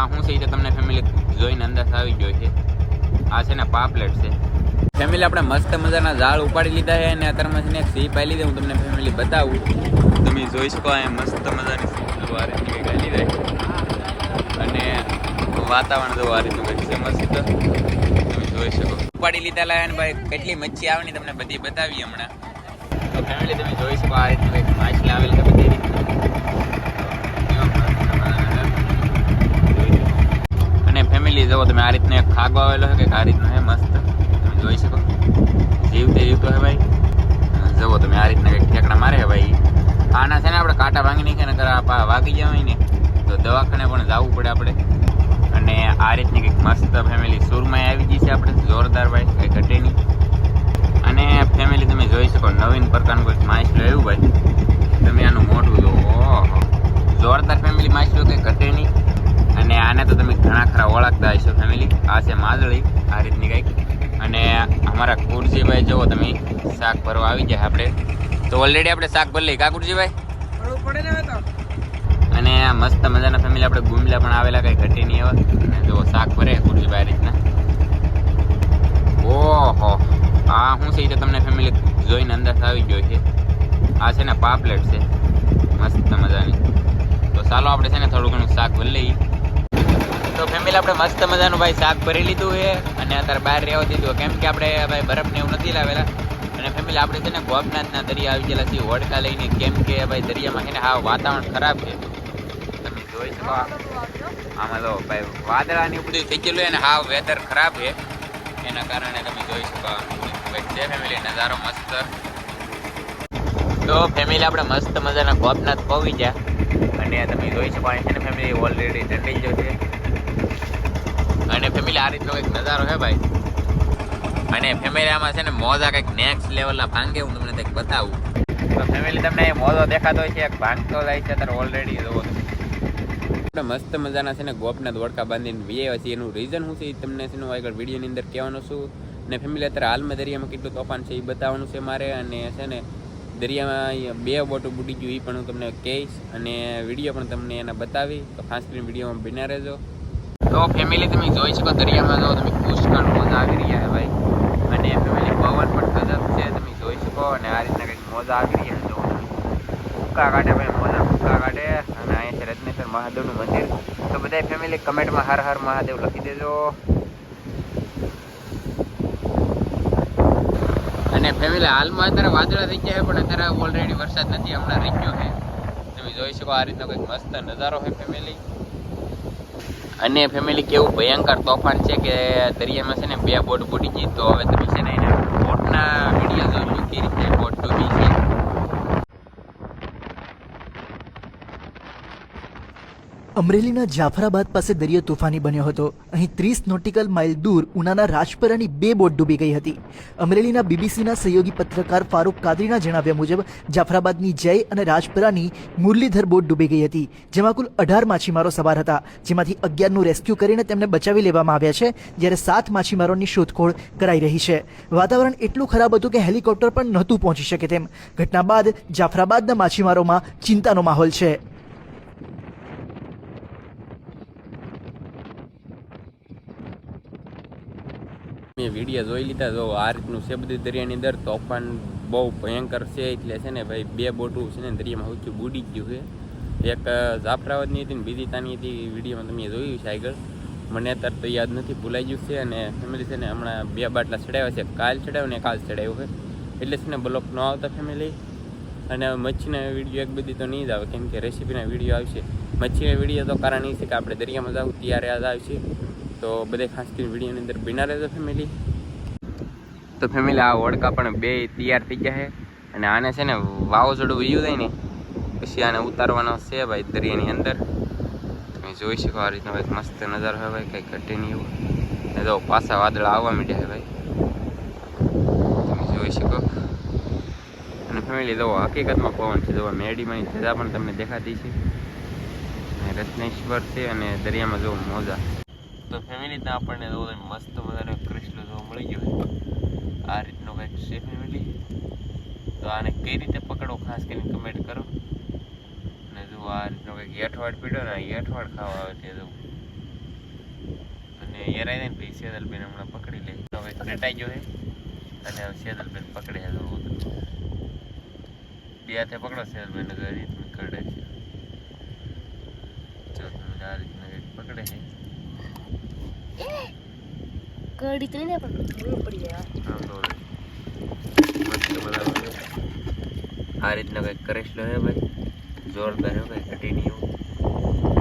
આ શું છે તે તમને ફેમિલી જોઈને અંદાજ આવી ગયો છે. આ છે ને પાપલેટ છે. ફેમિલી આપણે મસ્ત મજાના ઝાડ ઉપાડી લીધા છે અને અત્યારમાં છે ને સીપ આવી લીધી, હું તમને ફેમિલી બતાવું. તમે જોઈ શકો આ મસ્ત મજાની વારે નીકળી લીધા અને વાતાવરણ તો આ રીતનું કંઈક ફેમસ તમે જોઈ શકો. ઉપાડી લીધા લાયા ભાઈ, કેટલી મચ્છી આવે ને તમને બધી બતાવી હમણાં. તો ફેમિલી તમે જોઈ શકો આ રીતે કંઈક માછલી આવેલી છે બધી. ફેમિલી જુઓ તમે આ રીતનો એક ખાગો આવેલો છે કે આ રીતનો છે, મસ્ત. તમે જોઈ શકો. જીવતે જીવતો હે ભાઈ. જુઓ તમે આ રીતના કંઈક ઠેકડા મારે ભાઈ. આના છે ને આપણે કાંટા ભાંગી નાખીએ ને પા વાગી જાય હોય ને, તો દવાખાને પણ જવું પડે આપણે. અને આ રીતની કંઈક મસ્ત ફેમિલી સુરમાં આવી ગઈ છે આપણે, જોરદાર ભાઈ, કંઈ ઘટે નહીં. અને ફેમિલી તમે જોઈ શકો, નવીન પ્રકારનું કંઈક માછલું આવ્યું ભાઈ. તમે આનું મોઢું જુઓ ઓહો. જોરદાર ફેમિલી માછલું કંઈ ઘટે નહીં. આને તો તમે ઘણા ખરા ઓળખતા હશો ફેમિલી આ છે માદળી આ રીતની કંઈક. અને અમારા કુરજીભાઈ જુઓ તમે શાક ભરવા આવી જાય આપણે. તો ઓલરેડી આપણે શાક ભરી લઈએ. કા કુરજીભાઈ? અને આ મસ્ત મજાના ફેમિલી આપણે ગુમલા પણ આવેલા કંઈ ઘટી નહીં એવા. અને જો શાક ભરે કુરજીભાઈ આ રીતના. ઓહો આ શું છે એ તો તમને ફેમિલી જોઈને અંદર આવી ગયો છે. આ છે ને પાપલેટ છે. મસ્ત મજાની. તો ચાલો આપણે છે ને થોડું ઘણું શાક ભરી લઈએ. તો ફેમિલી આપણે મસ્ત મજાનું ભાઈ શાક ભરી લીધું છે. અને અત્યારે બહાર રહેવા દીધું. કેમ કે આપણે ભાઈ બરફને એવું નથી લાવેલા. અને ફેમિલી આપણે છે ને ગોપનાથના દરિયા આવી ગયેલા છીએ, હોડકા લઈને. કેમ કે ભાઈ દરિયામાં છે ને હા, વાતાવરણ ખરાબ છે. તમે જોઈ શકો આમાં તો ભાઈ વાદળાની બધું થઈ ગયેલું અને હા વેધર ખરાબ છે. એના કારણે તમે જોઈ શકો છે ફેમિલી નજારો મસ્ત. તો ફેમિલી આપણે મસ્ત મજાના ગોપનાથ પહોંચી ગયા. અને તમે જોઈ શકો અહીં ફેમિલી ઓલરેડી ઠંડી ગયો છે. અને ફેમિલી આ રીતનો કંઈક નજારો છે ભાઈ? અને ફેમિલી આમાં છે ને મોજા કંઈક નેક્સ્ટ લેવલના ભાંગે હું તમને કંઈક બતાવું. તો ફેમિલી તમને મોજો દેખાતો હોય છે, એક ભાંગતો જાય છે અત્યારે ઓલરેડી જોવો આપણે મસ્ત મજાના છે ને ગોપનાથ દોડકા બાંધીને વીએ છીએ. એનું રીઝન શું છે એ તમને છે આગળ વિડીયોની અંદર કહેવાનું છું. ને ફેમિલી અત્યારે હાલમાં દરિયામાં કેટલું તોફાન છે એ બતાવવાનું છે મારે. અને છે ને દરિયામાં બે બોટો બુટી ગયું એ પણ હું તમને કહીશ. અને વીડિયો પણ તમને એના બતાવી. તો ખાસ કરીને વિડીયોમાં બિના રહેજો. તો ફેમિલી તમે જોઈ શકો, દરિયામાં જો તમે પુષ્કળ મોજા આવી રહ્યા છે ભાઈ. અને ફેમિલી પવન પણ ગજબ છે, તમે જોઈ શકો, અને આ રીતના કંઈક મોજા આવી રહ્યા જો ફૂકા કાઢે ભાઈ, મોજા ફૂકા કાઢે. અને અહીંયા છે રત્નેશ્વર મહાદેવનું મંદિર. તો બધા ફેમિલી કમેન્ટમાં હર હર મહાદેવ લખી દેજો. અને ફેમિલી હાલમાં અત્યારે વાદળા થઈ ગયા છે, પણ અત્યારે ઓલરેડી વરસાદ નથી, હમણાં રહી ગયો છે. તમે જોઈ શકો, આ રીતનો કંઈક મસ્ત નજારો છે ફેમિલી અને ફેમિલી કેવું ભયંકર તોફાન છે કે દરિયામાં છે ને બે બોટ ફૂટી ગઈ. તો હવે તમે છે ને એના બોટના વીડિયો જોજો કે રીતે બોટ ડૂબી છે. અમરેલીના જાફરાબાદ પાસે દરિયો તોફાની બન્યો હતો. અહીં ત્રીસ નોટિકલ માઇલ દૂર ઉનાના રાજપરાની બે બોટ ડૂબી ગઈ હતી. અમરેલીના બીબીસીના સહયોગી પત્રકાર ફારૂક કાદરીના જણાવ્યા મુજબ, જાફરાબાદની જય અને રાજપરાની મુરલીધર બોટ ડૂબી ગઈ હતી, જેમાં કુલ અઢાર માછીમારો સવાર હતા. જેમાંથી અગિયારનું રેસ્ક્યુ કરીને તેમને બચાવી લેવામાં આવ્યા છે, જ્યારે સાત માછીમારોની શોધખોળ કરાઈ રહી છે. વાતાવરણ એટલું ખરાબ હતું કે હેલિકોપ્ટર પણ નહોતું પહોંચી શકે તેમ. ઘટના બાદ જાફરાબાદના માછીમારોમાં ચિંતાનો માહોલ છે. મેં વીડિયો જોઈ લીધા. જો આ રીતનું છે બધું દરિયાની અંદર તોફાન બહુ ભયંકર છે, એટલે છે ને ભાઈ બે બોટું છે ને દરિયામાં સૌથી બુડી ગયું છે. એક જાફરાબાદની હતી ને બીજી તાની હતી વિડીયોમાં તમે જોયું છે આગળ. મને અત્યારે તો યાદ નથી, ભૂલાઈ ગયું છે અને ફેમિલી છે ને હમણાં બે બાટલા ચડાવ્યા છે. કાલ ચડાવ્યો ને કાલ ચડાવ્યો છે. એટલે છે ને બ્લોક ન આવતા ફેમિલી અને મચ્છીના વીડિયો એક બધી તો નહીં જ આવે, કેમ કે રેસીપીના વીડિયો આવશે. મચ્છીના વીડિયો તો કારણ એ છે કે આપણે દરિયામાં જાવ ત્યારે યાદ આવશે. તો બધે ખાસ કરીને વિડીયોની અંદર બિના રહેજો ફેમિલી તો ફેમિલી આ વડકા પણ બે તૈયાર થઈ ગયા છે. અને આને છે ને વાવાઝોડું વયું જાય ને, પછી આને ઉતારવાનો છે ભાઈ દરિયાની અંદર. તમે જોઈ શકો આ રીતનો એક મસ્ત નજારો હોય ભાઈ, કંઈ ઘટે નહીં એવું. ને તો પાછા વાદળા આવવા માંડ્યા છે ભાઈ. તમે જોઈ શકો. અને ફેમિલી જો હકીકતમાં પવન છે. જો મેડીમાં ધજા પણ તમને દેખાતી છે. રત્નેશ્વર છે અને દરિયામાં જો મોજા. તો ફેમિલી ત્યાં આપણને તો મસ્ત વધારે ક્રિસ્ટલ જોવા મળી ગયો આ રીતનો કંઈક છે ફેમિલી તો આને કઈ રીતે પકડો ખાસ કરીને કમેન્ટ કરો. અને જો આ રીતનો કંઈક હેઠવાડ પીડો ને હેઠવાડ ખાવા આવે તે જવું અને હેરાઈ ને પછી સેદલબેન હમણાં પકડી લે. હવે કટાઈ ગયો અને હવે સેદલબેન પકડે હતો બે હાથે પકડો સેદલબેન રીતની કરડે છે. જો તમે આ રીતના કંઈક પકડે છે. કડી તો ને પણ પડી જાય આ રીતના કંઈક કરેશલો હે ભાઈ. જોરદાર હે ભાઈ ઘટી નહીં